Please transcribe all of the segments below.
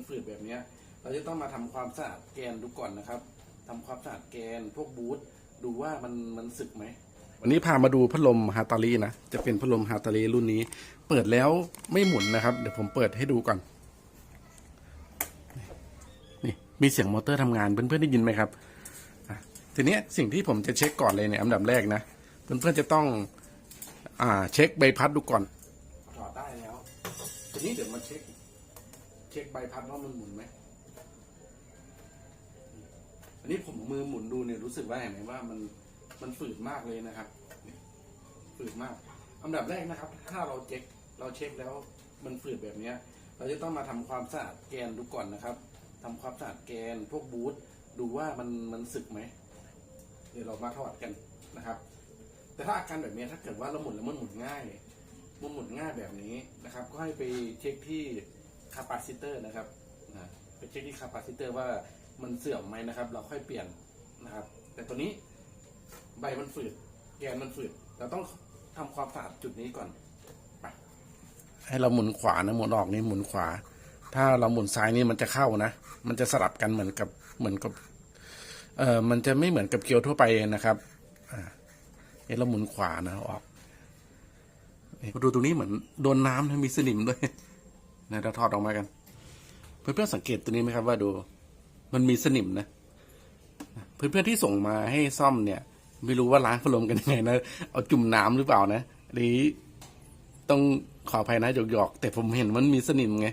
มันฝืดแบบเนี้ยเราจะต้องมาทำความสะอาดแกนดูก่อนนะครับทำความสะอาดแกนพวกบูทดูว่ามันมันสึกไหมวันนี้พามาดูพัดลมฮาตาลีนะจะเป็นพัดลมฮาตาลีรุ่นนี้ เปิดแล้วไม่หมุนนะครับ เดี๋ยวผมเปิดให้ดูก่อนนี่มีเสียงมอเตอร์ทำงานเพื่อนๆได้ยินไหมครับอะทีเนี้ยสิ่งที่ผมจะเช็คก่อนเลยเนี่ยอันดับแรกนะเพื่อนๆจะต้องอ่าเช็คใบพัดดูก่อนถอดได้แล้วทีนี้เดี๋ยวมาเช็ค เช็คใบพัดว่ามันหมุนไหมอันนี้ผมมือหมุนดูเนี่ยรู้สึกว่าเห็นไหมว่ามันมันฝืดมากเลยนะครับฝืดมาก อันดับแรกนะครับ ถ้าเราเช็คเราเช็คแล้วมันฝืดแบบเนี้ย เราจะต้องมาทำความสะอาดแกนดูก่อนนะครับทำความสะอาดแกนพวกบูทดูว่ามันมันสึกไหมเดี๋ยวเรามาถอดกันนะครับ แต่ถ้าอาการแบบนี้ถ้าเกิดว่าเราหมุนแล้วมันหมุนง่ายมันหมุนง่ายแบบนี้นะครับ ก็ให้ไปเช็คที่ คาปาซิเตอร์นะครับนะไปเช็คที่คาปาซิเตอร์ว่ามันเสื่อมไหมนะครับ เราค่อยเปลี่ยนนะครับ แต่ตัวนี้ใบมันฝืดแกนมันฝืดเราต้องทำความสะอาดจุดนี้ก่อนไปให้เราหมุนขวานะหมุนออกนี่หมุนขวา ถ้าเราหมุนซ้ายนี่มันจะเข้านะ มันจะสลับกันเหมือนกับเหมือนกับเออมันจะไม่เหมือนกับเกียวทั่วไปนะครับอ่าเอ๊ะเราหมุนขวานะออกนี่ดูตรงนี้เหมือนโดนน้ำนะมีสนิมด้วย นะเราถอดออกมากัน เพื่อนๆสังเกตตัวนี้ไหมครับว่าดู มันมีสนิมนะ เพื่อนๆที่ส่งมาให้ซ่อมเนี่ย ไม่รู้ว่าล้างพัดลมกันยังไงนะ เอาจุ่มน้ำหรือเปล่านะอันนี้ต้องขออภัยนะหยอกๆแต่ผมเห็นมันมีสนิมไง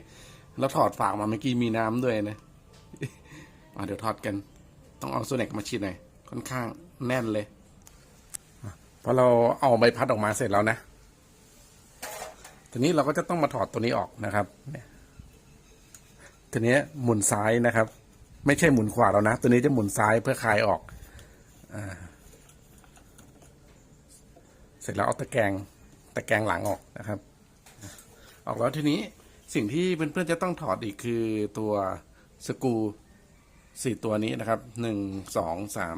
แล้วถอดฝากมาเมื่อกี้มีน้ำด้วยนะเดี๋ยวถอดกัน ต้องเอาโซเน็กมาฉีดหน่อยค่อนข้างแน่นเลยพอเราเอาใบพัดออกมาเสร็จแล้วนะ ทีนี้เราก็จะต้องมาถอดตัวนี้ออกนะครับทีนี้หมุนซ้ายนะครับ ไม่ใช่หมุนขวาแล้วนะ ตัวนี้จะหมุนซ้ายเพื่อคลายออกอเสร็จแล้วเอาตะแกรงตะแกรงหลังออกนะครับ ออกแล้วทีนี้สิ่งที่เพื่อนๆจะต้องถอดอีกคือตัวสกูสี่ตัวนี้นะครับหนึ่งสองสาม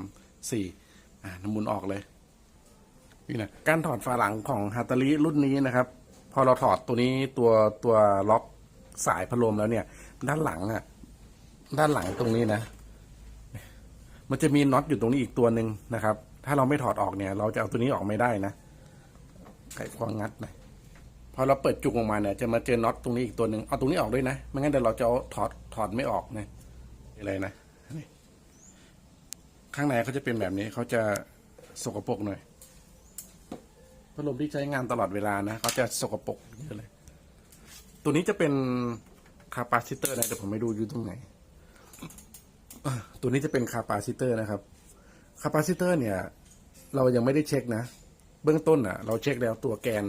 สี่อ่าหมุนออกเลยนี่นะการถอดฝาหลังของฮาตาริรุ่นนี้นะครับ พอเราถอดตัวนี้ตัวตัวล็อกสายพัดลมแล้วเนี่ย ด้านหลังอะด้านหลังตรงนี้นะ มันจะมีน็อตอยู่ตรงนี้อีกตัวหนึ่งนะครับ ถ้าเราไม่ถอดออกเนี่ย เราจะเอาตัวนี้ออกไม่ได้นะไขควงงัดนะพอเราเปิดจุกออกมาเนี่ย จะมาเจอน็อตตรงนี้อีกตัวหนึ่งเอาตรงนี้ออกด้วยนะไม่งั้นเดี๋ยวเราจะเอาถอดถอดไม่ออกนะอะไรนะข้างในเขาจะเป็นแบบนี้เขาจะสกปรกหน่อย พัดลมที่ใช้งานตลอดเวลานะเขาจะสกปรกเยอะเลย ตัวนี้จะเป็นคาปาซิเตอร์นะแต่ผมไม่ดูอยู่ตรงไหนตัวนี้จะเป็นคาปาซิเตอร์นะครับคาปาซิเตอร์เนี่ย เรายังไม่ได้เช็คนะ เบื้องต้นอะ เราเช็คแล้วตัวแกน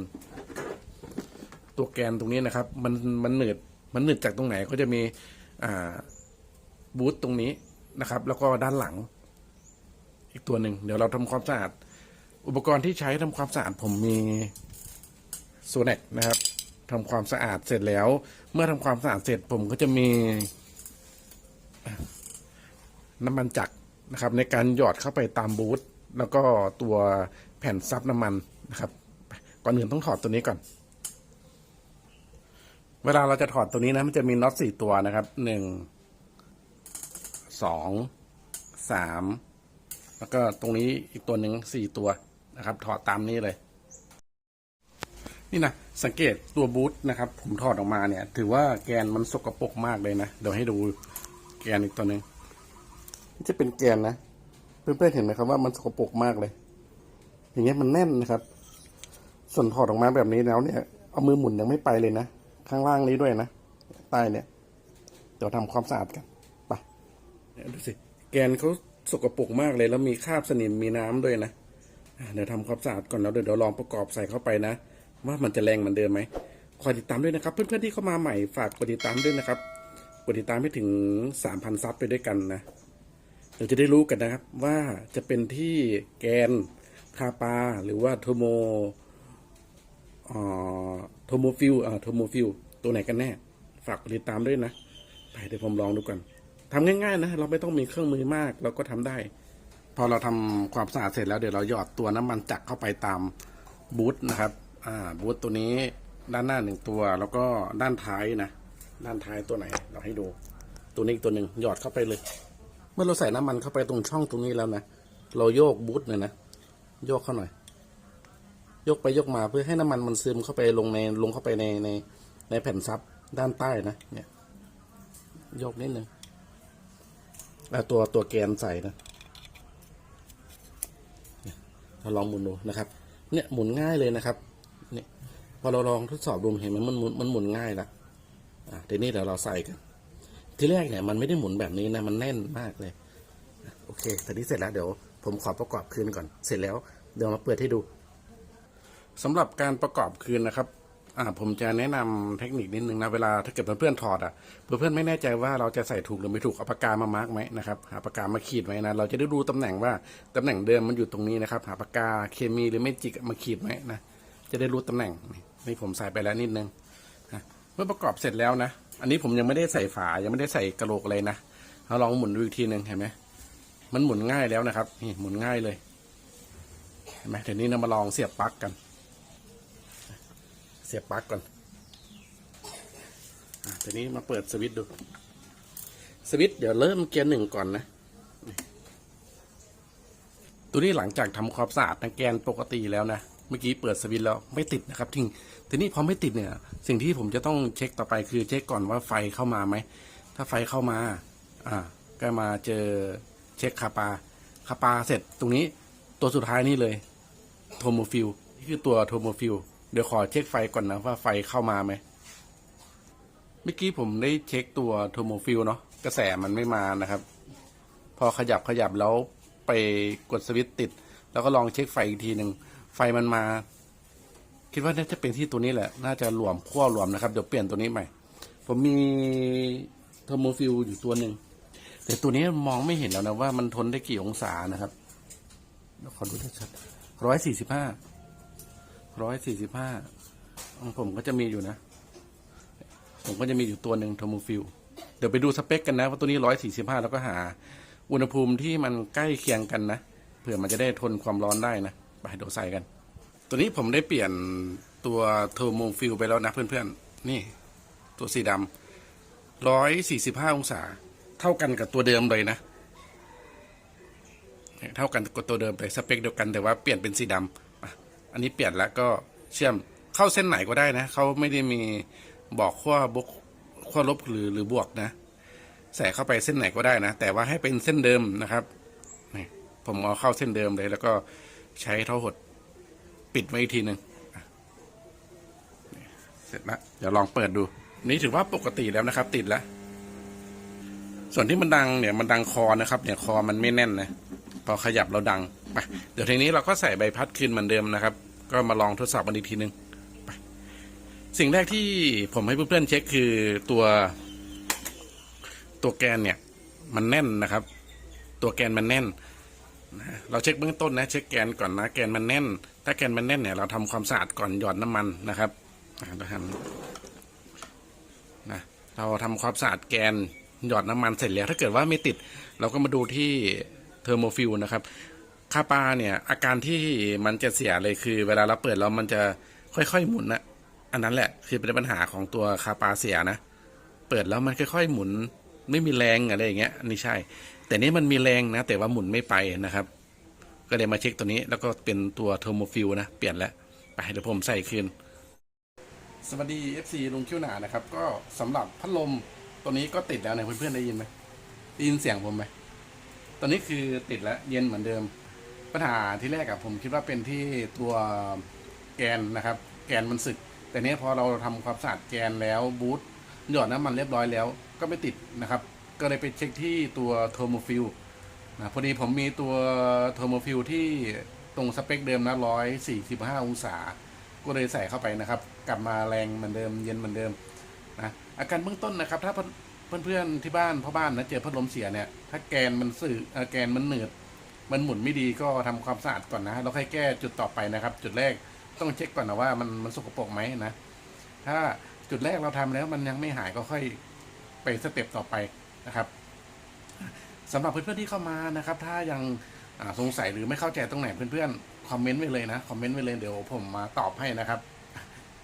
ตัวแกนตรงนี้นะครับ มันมันหนืดมันหนืดจากตรงไหนก็จะมีอ่าบูทตรงนี้นะครับ แล้วก็ด้านหลัง อีกตัวหนึ่งเดี๋ยวเราทำความสะอาด อุปกรณ์ที่ใช้ทำความสะอาดผมมีโซเน็กนะครับทำความสะอาดเสร็จแล้ว เมื่อทำความสะอาดเสร็จผมก็จะมี น้ำมันจักรนะครับ ในการหยอดเข้าไปตามบูธแล้วก็ตัวแผ่นซับน้ำมันนะครับ ก่อนอื่นต้องถอดตัวนี้ก่อน เวลาเราจะถอดตัวนี้นะมันจะมีน็อตสี่ตัวนะครับหนึ่งสองสามแล้วก็ตรงนี้อีกตัวหนึ่งสี่ตัว นะครับ ถอดตามนี้เลย นี่นะสังเกตตัวบูทนะครับ ผมถอดออกมาเนี่ย ถือว่าแกนมันสกปรกมากเลยนะ เดี๋ยวให้ดูแกนอีกตัวหนึ่งนี่จะเป็นแกนนะเพื่อนๆเห็นไหมครับว่ามันสกปรกมากเลย อย่างเงี้ยมันแน่นนะครับ ส่วนถอดออกมาแบบนี้แล้วเนี่ยเอามือหมุนยังไม่ไปเลยนะ ข้างล่างนี้ด้วยนะใต้เนี่ยเดี๋ยวทำความสะอาดกันไปเนี่ยดูสิแกนเขาสกปรกมากเลย แล้วมีคราบสนิมมีน้ำด้วยนะอะ เดี๋ยวทำความสะอาดก่อนแล้วเดี๋ยวเราลองประกอบใส่เข้าไปนะ ว่ามันจะแรงเหมือนเดิมไหมคอยติดตามด้วยนะครับ เพื่อนๆที่เข้ามาใหม่ฝากกดติดตามด้วยนะครับกดติดตามให้ถึงสามพันซับไปด้วยกันนะเราจะได้รู้กันนะครับ ว่าจะเป็นที่แกนคาปา หรือว่าโทโมโทโมฟิลโทโมฟิลตัวไหนกันแน่ ฝากกดติดตามด้วยนะ ไปเดี๋ยวผมลองดูกันทำง่ายๆนะ เราไม่ต้องมีเครื่องมือมาก เราก็ทำได้ อเราทำความสะอาดเสร็จแล้วเดี๋ยวเราหยอดตัวน้ำมันจักรเข้าไปตามบูธนะครับอ่าบูธตัวนี้ด้านหน้าหนึ่งตัวแล้วก็ด้านท้ายนะด้านท้ายตัวไหน เราให้ดู ตัวนี้ตัวหนึ่งหยอดเข้าไปเลย เมื่อเราใส่น้ำมันเข้าไปตรงช่องตรงนี้แล้วนะเราโยกบูทหน่อยนะโยกเข้าหน่อย ยกไปยกมาเพื่อให้น้ำมันมันซึมเข้าไปลงในลงเข้าไปในในในแผ่นซับด้านใต้นะเนี่ยโยกนิดนึงแล้วตัวตัวแกนใส่นะ เราลองหมุนดูนะครับ เนี่ยหมุนง่ายเลยนะครับ เนี่ยพอเราลองทดสอบดูเห็นไหมมันหมุนมันหมุนง่ายละอะทีนี้เดี๋ยวเราใส่กัน ที่แรกเนี่ยมันไม่ได้หมุนแบบนี้นะมันแน่นมากเลยโอเคทีนี้เสร็จแล้วเดี๋ยวผมขอประกอบคืนก่อน เสร็จแล้วเดี๋ยวมาเปิดให้ดูสำหรับการประกอบคืนนะครับ อ่าผมจะแนะนำเทคนิคนิดนึงนะเวลาถ้าเกิดเพื่อนๆถอดอะเพื่อนๆไม่แน่ใจว่าเราจะใส่ถูกหรือไม่ถูกเอาปากกามามาร์กไหมนะครับหาปากกามาขีดไว้นะเราจะได้ดูตำแหน่งว่าตำแหน่งเดิมมันอยู่ตรงนี้นะครับ หาปากกาเคมีหรือไม่จิกมาขีดไว้นะจะได้รู้ตำแหน่งนี่นี่ผมใส่ไปแล้วนิดนึงนะเมื่อประกอบเสร็จแล้วนะ อันนี้ผมยังไม่ได้ใส่ฝายังไม่ได้ใส่กระโหลกเลยนะเราลองหมุนดูอีกทีหนึ่งเห็นไหมมันหมุนง่ายแล้วนะครับนี่หมุนง่ายเลยเห็นไหมเดี๋ยวนี้เรามาลองเสียบปลั๊กกัน เสียบปลั๊กก่อนอทีนี้มาเปิดสวิตช์ดู สวิตช์เดี๋ยวเริ่มเกียร์หนึ่งก่อนนะ ตัวนี้หลังจากทำความสะอาดนะแกนปกติแล้วนะ เมื่อกี้เปิดสวิตช์แล้วไม่ติดนะครับทิ้งทีนี้พอไม่ติดเนี่ย สิ่งที่ผมจะต้องเช็คต่อไปคือเช็คก่อนว่าไฟเข้ามาไหม ถ้าไฟเข้ามา อ่า ก็มาเจอเช็คคาปาคาปาเสร็จตรงนี้ตัวสุดท้ายนี่เลยโทโมฟิลนี่คือตัวโทโมฟิล เดี๋ยวขอเช็คไฟก่อนนะว่าไฟเข้ามาไหม เมื่อกี้ผมได้เช็คตัวโทโมฟิลเนาะกระแสมันไม่มานะครับ พอขยับขยับแล้วไปกดสวิตช์ติด แล้วก็ลองเช็คไฟอีกทีหนึ่งไฟมันมา คิดว่าน่าจะเป็นที่ตัวนี้แหละ น่าจะหลวมขั้วหลวมนะครับเดี๋ยวเปลี่ยนตัวนี้ใหม่ ผมมีโทโมฟิลอยู่ตัวหนึ่งแต่ตัวนี้มองไม่เห็นแล้วนะว่ามันทนได้กี่องศานะครับเดี๋ยวขอดูชัดร้อยสี่สิบห้า ร้อยสี่สิบห้าของผมก็จะมีอยู่นะ ผมก็จะมีอยู่ตัวหนึ่งโทโมฟิลเดี๋ยวไปดูสเปคกันนะว่าตัวนี้ร้อยสี่สิบห้าแล้วก็หา อุณหภูมิที่มันใกล้เคียงกันนะเผื่อมันจะได้ทนความร้อนได้นะไปเดี๋ยวใส่กัน ตัวนี้ผมได้เปลี่ยนตัวโทโมฟิลไปแล้วนะเพื่อนๆ นี่ตัวสีดำร้อยสี่สิบห้าองศา เท่ากันกับตัวเดิมเลยนะเนี่ยเท่ากันกับตัวเดิมเลยสเปคเดียวกันแต่ว่าเปลี่ยนเป็นสีดำ อันนี้เปลี่ยนแล้วก็เชื่อมเข้าเส้นไหนก็ได้นะเขาไม่ได้มีบอกขั้วบวกขั้วลบหรือหรือบวกนะ ใส่เข้าไปเส้นไหนก็ได้นะ แต่ว่าให้เป็นเส้นเดิมนะครับนี่ผมเอาเข้าเส้นเดิมเลย แล้วก็ใช้เท่อหดปิดไว้อีกทีหนึ่งเสร็จแล้วเดี๋ยวลองเปิดดู นี่ถือว่าปกติแล้วนะครับ ติดแล้วส่วนที่มันดังเนี่ยมันดังคอนะครับ เนี่ยคอมันไม่แน่นนะพอขยับเราดัง ไปเดี๋ยวทีนี้เราก็ใส่ใบพัดขึ้นเหมือนเดิมนะครับ ก็มาลองทดสอบกันอีกทีหนึ่งไปสิ่งแรกที่ผมให้เพื่อนๆเช็คคือตัวตัวแกนเนี่ย มันแน่นนะครับ ตัวแกนมันแน่นนะเราเช็คเบื้องต้นนะ เช็คแกนก่อนนะ แกนมันแน่น ถ้าแกนมันแน่นเนี่ยเราทำความสะอาดก่อนหยอดน้ำมันนะครับเราทำนะเราทำความสะอาดแกนหยอดน้ำมันเสร็จแล้ว ถ้าเกิดว่าไม่ติด เราก็มาดูที่เทอร์โมฟิลนะครับ คาปาเนี่ย อาการที่มันจะเสียเลยคือ เวลาเราเปิดแล้วมันจะค่อยๆหมุนนะอันนั้นแหละคือเป็นปัญหาของตัวคาปาเสียนะ เปิดแล้วมันค่อยๆหมุนไม่มีแรงอะไรอย่างเงี้ยอันนี้ใช่ แต่นี้มันมีแรงนะ แต่ว่าหมุนไม่ไปนะครับ ก็เลยมาเช็คตัวนี้แล้วก็เป็นตัวเทอร์โมฟิลนะ เปลี่ยนแล้วไปเดี๋ยวผมใส่คืนสวัสดี FC ลุงคิ้วหนานะครับ ก็สำหรับพัดลมตัวนี้ก็ติดแล้วเนี่ยเพื่อนๆได้ยินไหมได้ยินเสียงผมไหมตอนนี้คือติดแล้วเย็นเหมือนเดิม ปัญหาที่แรกอะผมคิดว่าเป็นที่ตัวแกนนะครับ แกนมันสึก แต่เนี้ยพอเราทำความสะอาดแกนแล้วบูทหยอดน้ำมันเรียบร้อยแล้วก็ไม่ติดนะครับ ก็เลยไปเช็คที่ตัวโทอร์โมฟิลนะพอดีผมมีตัวโทอร์โมฟิลที่ตรงสเปคเดิมนะร้อยสี่สิบห้าองศา ก็เลยใส่เข้าไปนะครับ กลับมาแรงเหมือนเดิมเย็นเหมือนเดิมนะอาการเบื้องต้นนะครับ ถ้าเพื่อนๆที่บ้านพ่อบ้านนะเจอพัดลมเสียเนี่ย ถ้าแกนมันสื่อแกนมันเหนืด มันหมุนไม่ดีก็ทำความสะอาดก่อนนะแล้วค่อยแก้จุดต่อไปนะครับ จุดแรกต้องเช็คก่อนนะว่ามันมันสกปรกไหมนะ ถ้าจุดแรกเราทำแล้วมันยังไม่หายก็ค่อยไปสเต็ปต่อไปนะครับสำหรับเพื่อนๆที่เข้ามานะครับ ถ้ายังสงสัยหรือไม่เข้าใจตรงไหนเพื่อนๆคอมเมนต์ไว้เลยนะคอมเมนต์ไว้เลยเดี๋ยวผมมาตอบให้นะครับ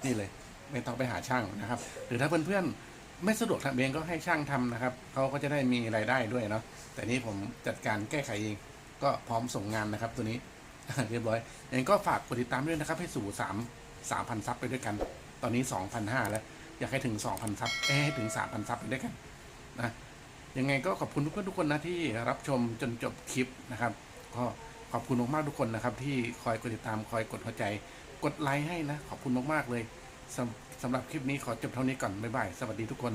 นี่เลยไม่ต้องไปหาช่างนะครับ หรือถ้าเพื่อนๆไม่สะดวกทำเองก็ให้ช่างทำนะครับเขาก็จะได้มีรายได้ด้วยเนาะแต่นี้ผมจัดการแก้ไขเอง ก็พร้อมส่งงานนะครับตัวนี้เรียบร้อยยังไงก็ฝากกดติดตามด้วยนะครับ ให้สู่สามสามพันซับไปด้วยกัน ตอนนี้สองพันห้าแล้ว อยากให้ถึงสองพันซับเอ้ให้ถึงสามพันซับไปด้วยกันนะยังไงก็ขอบคุณทุกคนทุกคนนะที่รับชมจนจบคลิปนะครับ ก็ขอบคุณมากๆทุกคนนะครับ ที่คอยกดติดตามคอยกดหัวใจ กดไลค์ให้นะ ขอบคุณมากๆเลยสำสำหรับคลิปนี้ขอจบเท่านี้ก่อนบ๊ายบายสวัสดีทุกคน